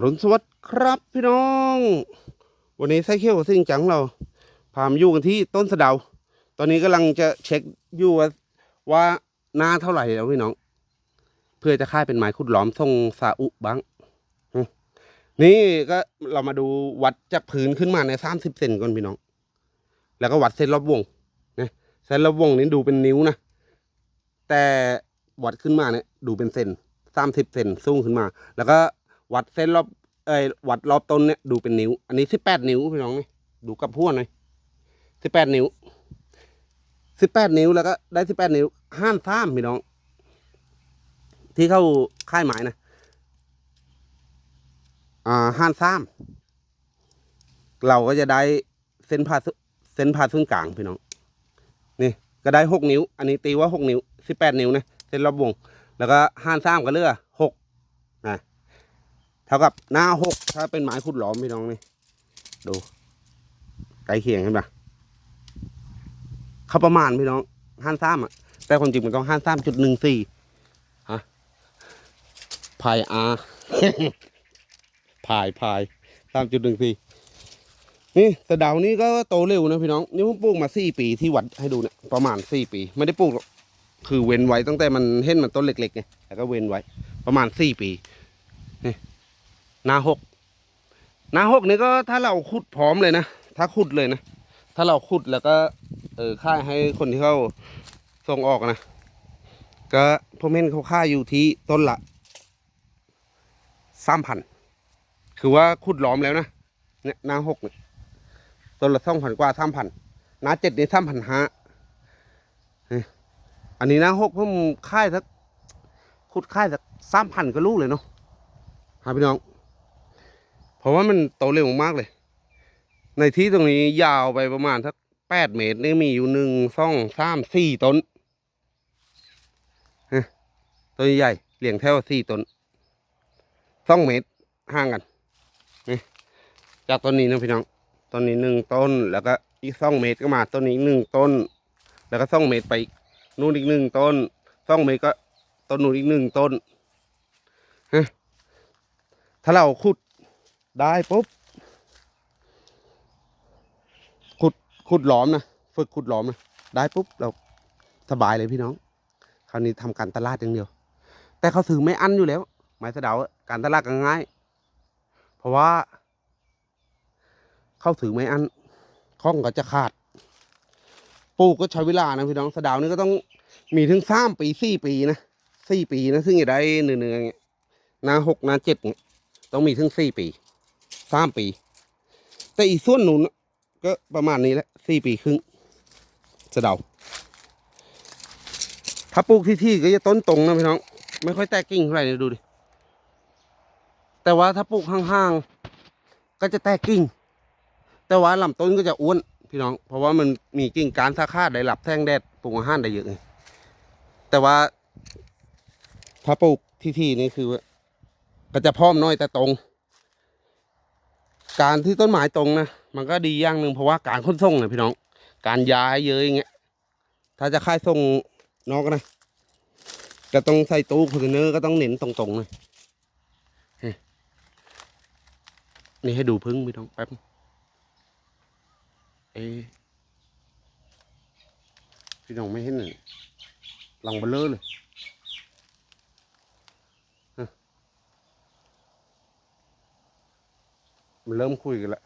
อรุณสวัสดิ์ครับพี่น้อง วันนี้ไส้เขี้ยวซิ่งจังเราพามาอยู่กันที่ต้นสะเดา ตอนนี้กำลังจะเช็คอยู่ว่าว่าหน้าเท่าไหร่แล้วพี่น้อง เพื่อจะค่ายเป็นไม้ขุดหลอมทรงซาอุบ้าง นี่ก็เรามาดูวัดจากพื้นขึ้นมาในสามสิบเซนก่อนพี่น้อง แล้วก็วัดเส้นรอบวงนะเส้นรอบวงนี้ดูเป็นนิ้วนะ แต่วัดขึ้นมาเนี่ยดูเป็นเซนสามสิบเซนสูงขึ้นมา แล้วก็ วัดเส้นรอบเอ้ยวัดรอบต้นเนี่ยดูเป็นนิ้ว อันนี้สิบแปดนิ้วพี่น้องนี่ดูกับพวกหน่อยสิบแปดนิ้วสิบแปดนิ้วแล้วก็ได้สิบแปดนิ้วห้ามซ้ามพี่น้อง ที่เข้าค่ายหมายนะอ่าห้ามซ้ามเราก็จะได้เส้นผ่าเส้นผ่าศูนย์กลางพี่น้องนี่ก็ได้หกนิ้ว อันนี้ตีว่าหกนิ้วสิบแปดนิ้วนะเส้นรอบวง แล้วก็ห้านซ้ำก็เลือหกนะ เท่ากับหน้าหกถ้าเป็นไม้ขุดหลอมพี่น้องนี่ดูใกล้เคียงเห็นปะเขาประมาณพี่น้องห้านซ้ำอะ แต่ความจริงมันต้องห้านซ้ำจุดหนึ่งสี่ฮะพายอาพายพายสามจุดหนึ่งสี่นี่สะเดานี่ก็โตเร็วนะพี่น้อง นี่ผมปลูกมาสี่ปีที่วัดให้ดูเนี่ยประมาณสี่ปี ไม่ได้ปลูกหรอกคือเว้นไว้ตั้งแต่มันเห็นมันต้นเล็กๆไงแล้วก็เว้นไว้ ประมาณสี่ปีนี่ นาหกนาหกนี่ก็ถ้าเราขุดพร้อมเลยนะ ถ้าขุดเลยนะ ถ้าเราขุดแล้วก็ เออค่ายให้คนที่เขาส่งออกนะ ก็ผมเห็นเขาค่ายอยู่ที่ต้นละสามพัน คือว่าขุดล้อมแล้วนะ เนี่ยนาหกเนี่ยต้นละสองพันกว่าสามพันนาเจ็ดนี่สามพันห้าอันนี้นะหกเพิ่มค่ายสักขุดค่ายสักสามพันก็ลูกเลยเนาะหาพี่น้อง เพราะว่ามันโตเร็วมากเลย ในที่ตรงนี้ยาวไปประมาณสักแปดเมตรนี่มีอยู่หนึ่งสองสามสี่ต้นต้นใหญ่เรียงแถวสี่ต้นสองเมตรห่างกันนี่จากต้นนี้นะพี่น้องต้นนี้หนึ่งต้น แล้วก็อีกสองเมตรก็มาต้นนี้อีกหนึ่งต้น แล้วก็สองเมตรไปอีกนู่นอีกหนึ่งต้นต้องเมตรก็ต้นนู่นอีกหนึ่งต้นฮะถ้าเราขุด ได้ปุ๊บขุดขุดหลอมนะฝึกขุดหลอมนะได้ปุ๊บเราสบายเลยพี่น้อง คราวนี้ทำการตลาดอย่างเดียว แต่เขาถือไม่อั้นอยู่แล้ว ไม้สะเดาการตลาดก็ง่าย เพราะว่า เขาถือไม่อั้นข้องก็จะขาดปลูกก็ใช้เวลานะพี่น้องสะดาวนี่ก็ต้องมีถึงสามปีสี่ปีนะสี่ปีนะซึ่งจะได้เนื้อเนื้อๆเงี้ยนาหกนาเจ็ดเงี้ยต้องมีถึงสี่ปี สามปี แต่อีกส่วนหนุนน่ะก็ประมาณนี้แหละสี่ปีครึ่งสะเดา ถ้าปลูกที่ที่ก็จะต้นตรงนะพี่น้อง ไม่ค่อยแตกกิ่งเท่าไหร่นะดูดิ แต่ว่าถ้าปลูกห่างๆ ก็จะแตกกิ่ง แต่ว่าลำต้นก็จะอ้วน พี่น้อง เพราะว่ามันมีกิ่งการสาขาได้หลับแท่งแดดปลูกอาหารได้เยอะไงแต่ว่าถ้าปลูกที่ที่นี่คือก็จะพร้อมน้อยแต่ตรง การที่ต้นไม้ตรงนะมันก็ดีอย่างหนึ่งเพราะว่าการขนส่งนะพี่น้อง การย้ายเยอะอย่างเงี้ยถ้าจะค่ายส่งนอกนะก็ต้องใส่ตู้คอนเทนเนอร์ก็ต้องเน้นตรงๆเลยนี่ให้ดูพึ่งพี่น้องแป๊บเอพี่น้องไม่เห็นเลยลังเบลเลอร์เลยฮะ มันเริ่มคุยกันล้ว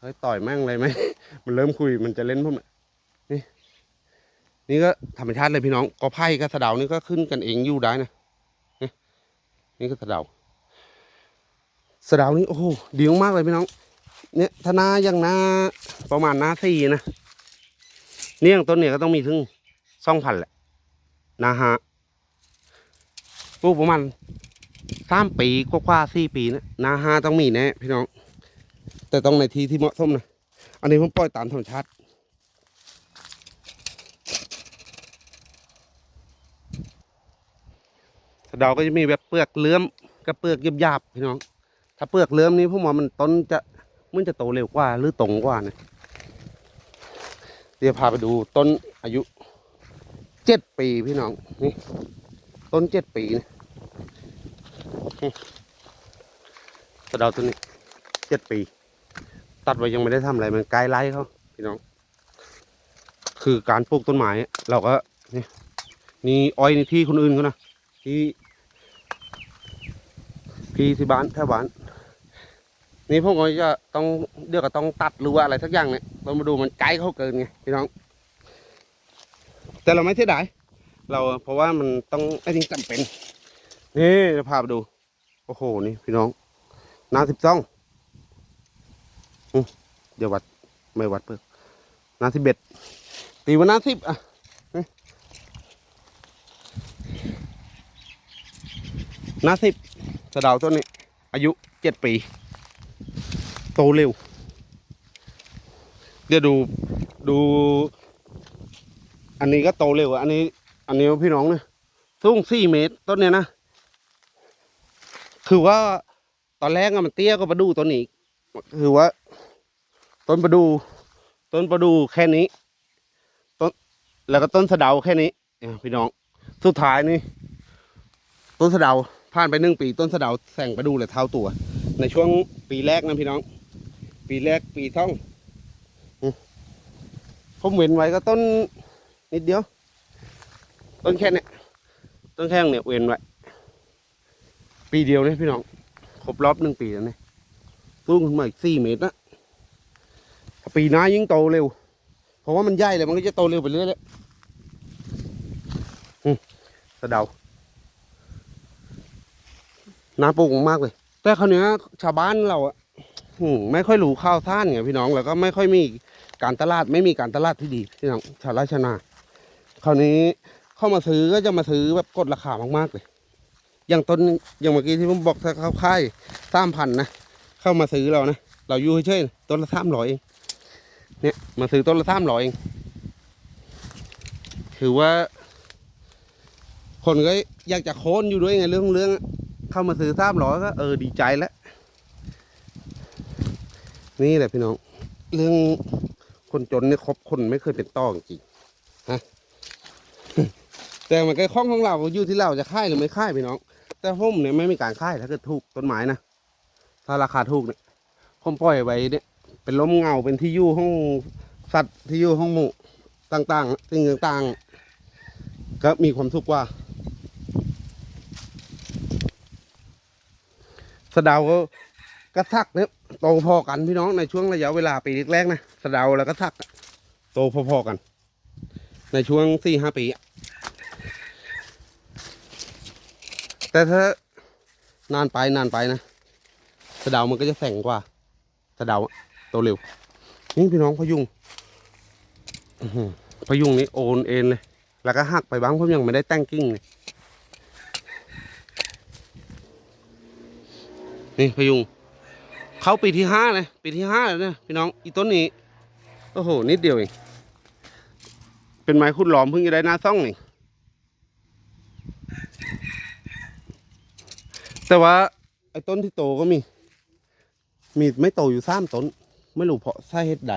เฮ้ยต่อยแม่งเลยไหม มันเริ่มคุยมันจะเล่นพวกมันนี่ นี่ก็ธรรมชาติเลยพี่น้องกอไผ่กับสะเดานี่ก็ขึ้นกันเองอยู่ได้นะนี่นี่ก็สะเดาสะเดานี่โอ้โหดีมากเลยพี่น้อง เนี่ยถ้านาอย่างน้าประมาณน้าสี่นะเนี่ยต้นเนี่ยก็ต้องมีถึงสองพันแหละนาฮะปลูกประมาณ สามปีกว่าๆสี่ปีนะนาฮาต้องมีแน่พี่น้อง แต่ต้องในที่ที่เหมาะสมนะอันนี้ผมปล่อยตามธรรมชาติสะเดาก็จะมีแบบเปลือกเลื้อมกับเปลือกหยาบๆพี่น้อง ถ้าเปลือกเลื้อมนี้ผมว่ามันต้นจะมันจะโตเร็วกว่าหรือตรงกว่านะเดี๋ยวพาไปดูต้นอายุเจ็ดปีพี่น้องนี่ต้นเจ็ดปีนะ สะเดาตัวนี้เจ็ดปี ตัดไว้ยังไม่ได้ทำอะไรมันไกลไล่เขาพี่น้อง คือการปลูกต้นไม้เราก็นี่นี่อ้อยในที่คนอื่นเขานะที่พี่ที่บ้านแถวบ้านนี่พวกเราจะต้องเดี๋ยวก็ต้องตัดหรือว่าอะไรสักอย่างเนี่ยเรามาดูมันไกลเขาเกินไงพี่น้อง แต่เราไม่เสียดายเราเพราะว่ามันต้องไอ้นี่จำเป็น นี่จะพาไปดู โอ้โห นี่พี่น้องนาสิบสองเดี๋ยววัด ไม่วัดเพิ่มนาสิบเอ็ดตีว่านาสิบอะนาสิบสะดาวต้นนี้ อายุเจ็ดปี โตเร็ว เดี๋ยวดูดู อันนี้ก็โตเร็วอันนี้ อันนี้พี่น้องเนี่ยสูงสี่เมตร ต้นเนี้ยนะ คือว่าตอนแรกอะมันเตี้ยก็ประดูต้นนี้คือว่า ต้นประดู ต้นประดูแค่นี้ ต้นแล้วก็ต้นสะเดาแค่นี้พี่น้อง สุดท้ายนี่ ต้นสะเดาผ่านไปหนึ่งปี ต้นสะเดาแสงประดูเลยเท่าตัว ในช่วงปีแรกนะพี่น้อง ปีแรกปีท่องผมเว้นไว้ก็ต้นนิดเดียว ต้นแค่เนี้ยต้นแค่เนี่ยเว้นไว้ ปีเดียวเลยพี่น้องครบรอบหนึ่งปีแล้วเนี่ยสูงขึ้นมาอีกสี่เมตรนะปีหน้ายิ่งโตเร็ว เพราะว่ามันใหญ่เลยมันก็จะโตเร็วไปเรื่อยเลยอืมสะเดาน่าปลูกมากเลย แต่คราวเนี้ชาวบ้านเราอะไม่ค่อยรู้ข้าวท่านไงพี่น้องแล้วก็ไม่ค่อยมีการตลาดไม่มีการตลาดที่ดีพี่น้องชาวไร่ชนา คราวนี้เข้ามาซื้อก็จะมาซื้อแบบกดราคามากๆเลย อย่างต้นอย่างเมื่อกี้ที่ผมบอกถ้าเขาค่ายสามพันนะเข้ามาซื้อเรานะเราอยู่เฉยๆต้นละสามร้อยเองเนี่ยมาซื้อต้นละสามร้อยเองถือว่า คนก็อยากจะโค่นอยู่ด้วยไงเรื่องของเรื่อง เข้ามาซื้อสามร้อยก็เออดีใจแล้วนี่แหละพี่น้อง เรื่องคนจนเนี่ยครบคนไม่เคยเป็นต้อจริงฮะแต่มันก็ข้องของเราอยู่ที่เราจะค่ายหรือไม่ค่ายพี่น้อง แต่ผมเนี่ยไม่มีการค่ายถ้าเกิดถูกต้นไม้นะถ้าราคาถูกเนี่ยผมปล่อยไว้เนี่ยเป็นล้มเงาเป็นที่อยู่ห้องสัตว์ที่อยู่ห้องหมูต่างๆสิ่งต่างๆ ก็มีความสุขกว่าสะเดาก็กระทักเนี่ยโตพอกันพี่น้องในช่วงระยะเวลาปีแรกๆนะสะเดาแล้วก็ทัก โตพอๆกัน ในช่วงสี่ห้าปีอะ แต่ถ้านานไปนานไปนะสะเดามันก็จะแข็งกว่าสะเดาอะโตเร็ว นี่พี่น้องพยุงพยุงนี่โอนเอ็นเลย แล้วก็หักไปบ้างผมยังไม่ได้แต่งกิ้งเลยนี่พยุง เข้าปีที่ห้าเลยปีที่ห้าแล้วเนี่ยพี่น้องอีต้นนี้ โอ้โห นิดเดียวเอง เป็นไม้ขุดหลอมเพิ่งจะได้หน้าซ่องเอง แต่ว่า ไอ้ต้นที่โตก็มี มีไม่โตอยู่สามต้น ไม่รู้เพราะสาเหตุใด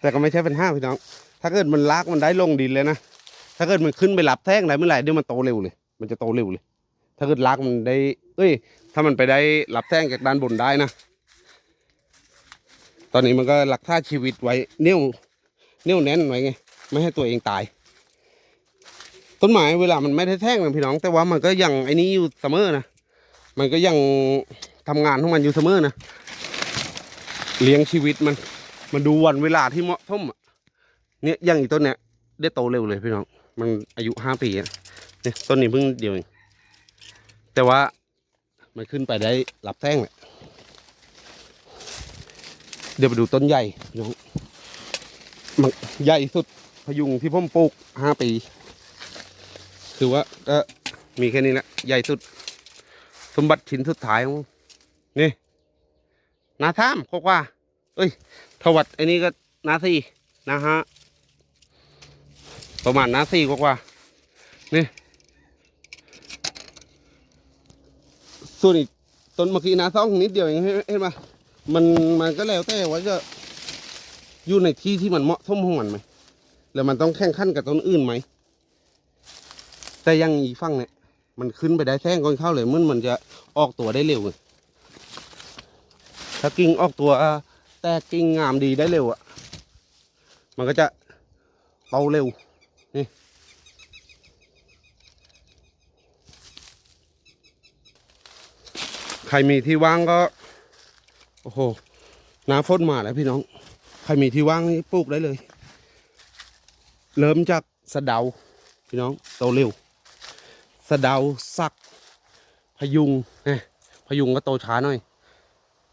แต่ก็ไม่ใช่เปัญหาพี่น้อง ถ้าเกิดมันลากมันได้ลงดินเลยนะ ถ้าเกิดมันขึ้นไปรับแท่งได้เมื่อไหร่เดี๋ยวมันโตเร็วเลย มันจะโตเร็วเลย ถ้าเกิดลากมันได้ เอ้ย ถ้ามันไปได้รับแท่งจากด้านบนได้นะ ตอนนี้มันก็รักษาชีวิตไว้เนี้ยวเนี้ยวแน่นไว้ไง ไม่ให้ตัวเองตาย ต้นไม้เวลามันไม่ได้แท่งนะพี่น้อง แต่ว่ามันก็ยังไอ้นี้อยู่เสมอนะมันก็ยังทำงานของมันอยู่เสมอนะเลี้ยงชีวิตมันมันดูวันเวลาที่เหมาะสมเนี่ยอย่างอีต้นเนี่ยได้โตเร็วเลยพี่น้อง มันอายุห้าปีเนี่ยต้นนี้เพิ่งเดียวเองแต่ว่ามันขึ้นไปได้รับแท่งแหละเดี๋ยวไปดูต้นใหญ่พี่น้องใหญ่สุดพยุงที่ผมปลูกห้าปี คือว่าก็มีแค่นี้แหละใหญ่สุด สมบัติชิ้นสุดท้ายของนี่นาท่ามกว่า เอ้ยทวัดไอ้นี่ก็นาสี่นะฮะประมาณนาสี่กว่าๆนี่ส่วนอีกต้นเมื่อกี้นาซ่องนิดเดียวเองเห็นเห็นปะมันมันก็แล้วแต่ว่าจะอยู่ในที่ที่มันเหมาะสมของมันไหมแล้วมันต้องแข่งขันกับต้นอื่นไหม แต่ยังอีกฝั่งเนี่ยมันขึ้นไปได้แท่งก่อนเข้าเลยมันมันจะออกตัวได้เร็วไงถ้ากิ่งออกตัวแต่กิ่งงามดีได้เร็วอะมันก็จะโตเร็วนี่ใครมีที่ว่างก็ โอ้โหน้ำฝนมาแล้วพี่น้อง ใครมีที่ว่างนี่ปลูกได้เลย เริ่มจากสะเดา พี่น้องโตเร็ว สะเดาสักพยุงนะพยุงก็โตช้าหน่อย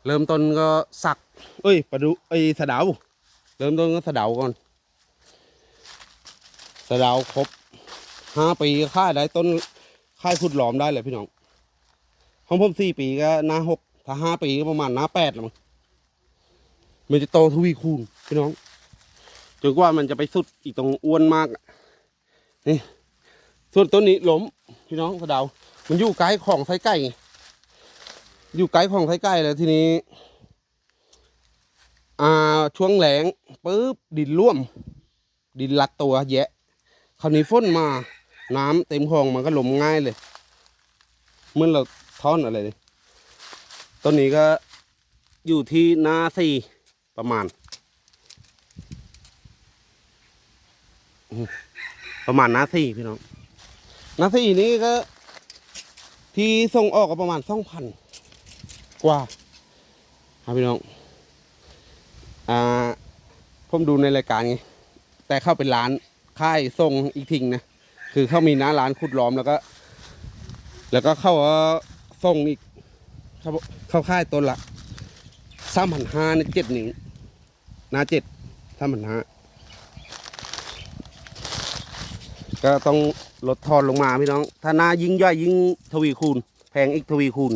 เริ่มต้นก็สัก เอ้ยประดูเอ้ยสะเดา เริ่มต้นก็สะเดาก่อนสะเดาครบห้าปีก็ค่ายได้ต้นค่ายขุดหลอมได้เลยพี่น้องของผมสี่ปีก็หน้าหกถ้าห้าปีก็ประมาณหน้าแปดละมั้งมันจะโตทวีคูณพี่น้องจนกว่ามันจะไปสุดอีกตรงอ้วนมากอะนี่ ส่วนต้นนี้ล้มพี่น้องสะเดา มันอยู่ไกลของไส้ไก่ อยู่ไกลของไส้ไก่แล้วทีนี้ อ่าช่วงแหลงปุ๊บดินร่วม ดินลัดตัวแยะ คราวนี้ฝนมา น้ำเต็มคลองมันก็หลมง่ายเลยเหมื่อนเราท่อนอะไรเลยต้นนี้ก็อยู่ที่หนาสี่ประมาณ ประมาณหนาสี่พี่น้อง นาทีนี้ก็ ที่ส่งออกก็ประมาณสองพันกว่าครับพี่น้อง อ่า ผมดูในรายการไงแต่เข้าเป็นร้านค่ายส่งอีกทิ้งนะ คือเขามีน้าร้านขุดล้อมแล้วก็ แล้วก็เข้าส่งอีก เข้าเข้าค่ายต้นละสามพันห้าในเจ็ดหนิ้วหน้าเจ็ดสามพันห้า ก็ต้องลดทอนลงมาพี่น้อง ถ้าหน้ายิ่งย่อยยิ่งทวีคูณ แพงอีกทวีคูณ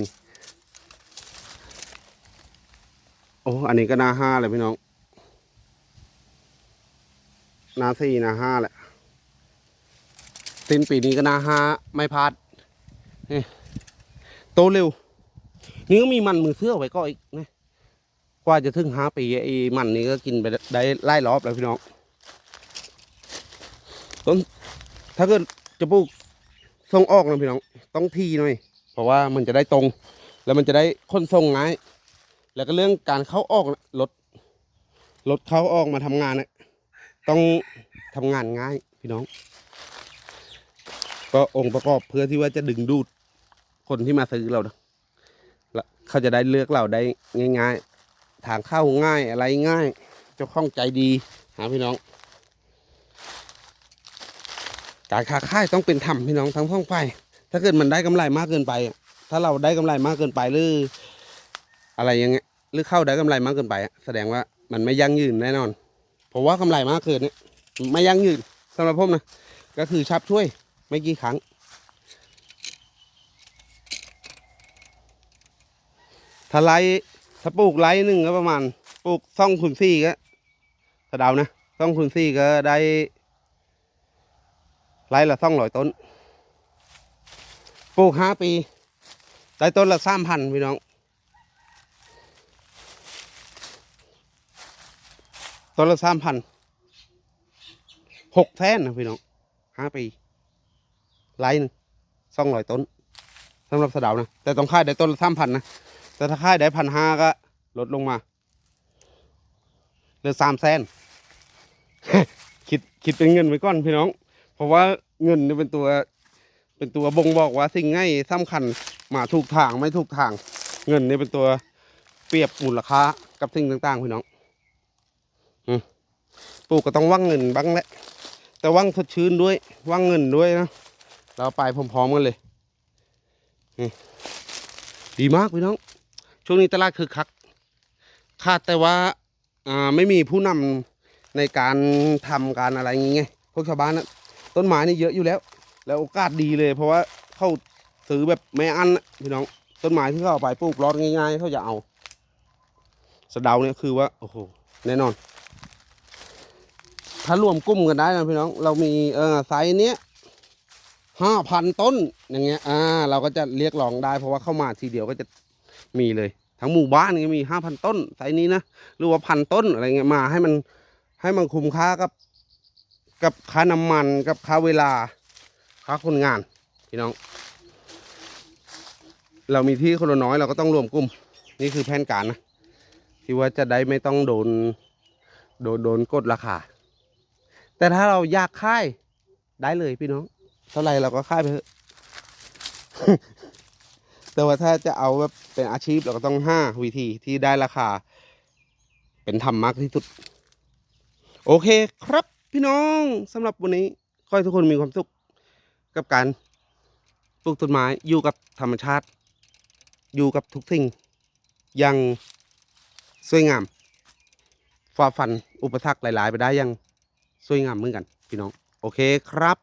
โอ้ อันนี้ก็หน้าห้าเลยพี่น้อง หน้าสี่หน้าห้าแหละสิ้นปีนี้ก็หน้าห้าไม่พลาดโตเร็ว นี่ก็มีมันมือเสื้อไว้ก็อีกนะกว่าจะถึงห้าปีไอ้มันนี้ก็กินไปได้ไล่รอบแล้วพี่น้อง ถ้าเกิดจะปลูกส่งออกนะพี่น้องต้องทีหน่อย เพราะว่ามันจะได้ตรง แล้วมันจะได้ค้นส่งง่าย แล้วก็เรื่องการเข้าออกนะรถรถเข้าออกมาทำงานนะต้องทำงานง่ายพี่น้อง ก็องค์ประกอบเพื่อที่ว่าจะดึงดูดคนที่มาซื้อเราแล้วเขาจะได้เลือกเราได้ง่าย ๆ ทางเข้าง่ายอะไรง่าย เจ้าของใจดีหาพี่น้อง การค้าขายต้องเป็นธรรมพี่น้องทั้งสองฝ่ายถ้าเกิดมันได้กำไรมากเกินไป ถ้าเราได้กำไรมากเกินไปหรืออะไรย่างเงี้ยหรือเข้าได้กำไรมากเกินไปแสดงว่ามันไม่ยั่งยืนแน่นอนเพราะว่ากำไรมากเกินเนี่ยไม่ยั่งยืนสำหรับผมนะก็คือชับช่วยไม่กี่ครั้ง ถ้าไล่ถ้าปลูกไล่หนึ่งก็ประมาณปลูกซ่องคูณสี่ก็ถ้าเดานะซ่องคูณสี่ก็ได้ ไร่ละสองร้อยต้น ปลูกห้าปีได้ต้นละสามพันพี่น้องต้นละสามพันหกแท่นนะพี่น้องห้าปีไร่หนึ่งสองร้อยต้นสำหรับสะดานะ แต่ต้องค่ายได้ต้นละสามพันนะ แต่ถ้าค่ายได้พันห้าก็ลดลงมาเหลือสามแสนคิดคิดเป็นเงินไว้ก่อนพี่น้อง เพราะว่าเงินเนี่ยเป็นตัว เป็นตัวบ่งบอกว่าสิ่งง่ายสำคัญมาถูกทางไม่ถูกทาง เงินเนี่ยเป็นตัวเปรียบมูลค่ากับสิ่งต่างๆพี่น้องปลูกก็ต้องว่างเงินบ้างแหละ แต่ว่างสดชื่นด้วยว่างเงินด้วยนะเราไปพร้อมๆกันเลยดีมากพี่น้อง ช่วงนี้ตลาดคือคักคาดแต่ว่าอ่าไม่มีผู้นำในการทำการอะไรอย่างเงี้ยพวกชาวบ้านนะ ต้นไม้นี่เยอะอยู่แล้ว แล้วโอกาสดีเลย เพราะว่าเขาซื้อแบบไม่อันนะพี่น้องต้นไม้ที่เขาเอาไปปลูกรอดง่ายๆเขาจะเอาสะเดาเนี่ยคือว่าโอ้โหแน่นอน ถ้ารวมกลุ่มกันได้นะพี่น้อง เรามีเออไซส์เนี้ยห้าพันต้นอย่างเงี้ยอ่าเราก็จะเรียกร้องได้ เพราะว่าเข้ามาทีเดียวก็จะมีเลย ทั้งหมู่บ้านก็มีห้าพันต้นไซส์นี้นะหรือว่าพันต้นอะไรเงี้ยมาให้มันให้มันคุ้มค่ากับ กับค่าน้ำมันกับค่าเวลาค่าคนงานพี่น้อง เรามีที่คนละน้อยเราก็ต้องรวมกลุ่ม นี่คือแผนการนะที่ว่าจะได้ไม่ต้องโดน โดนโดนกดราคา แต่ถ้าเราอยากค่ายได้เลยพี่น้อง เท่าไหร่เราก็ค่ายไปเถอะแต่ว่าถ้าจะเอาแบบเป็นอาชีพเราก็ต้องห้าวิธีที่ได้ราคา เป็นธรรมมากที่สุด โอเคครับ พี่น้องสำหรับวันนี้ขอให้ทุกคนมีความสุขกับการปลูกต้นไม้อยู่กับธรรมชาติ อยู่กับทุกสิ่งอย่างสวยงามฝ่าฟันอุปสรรคหลาย ๆ ไปได้อยังสวยงามเหมือนกัน พี่น้อง โอเคครับ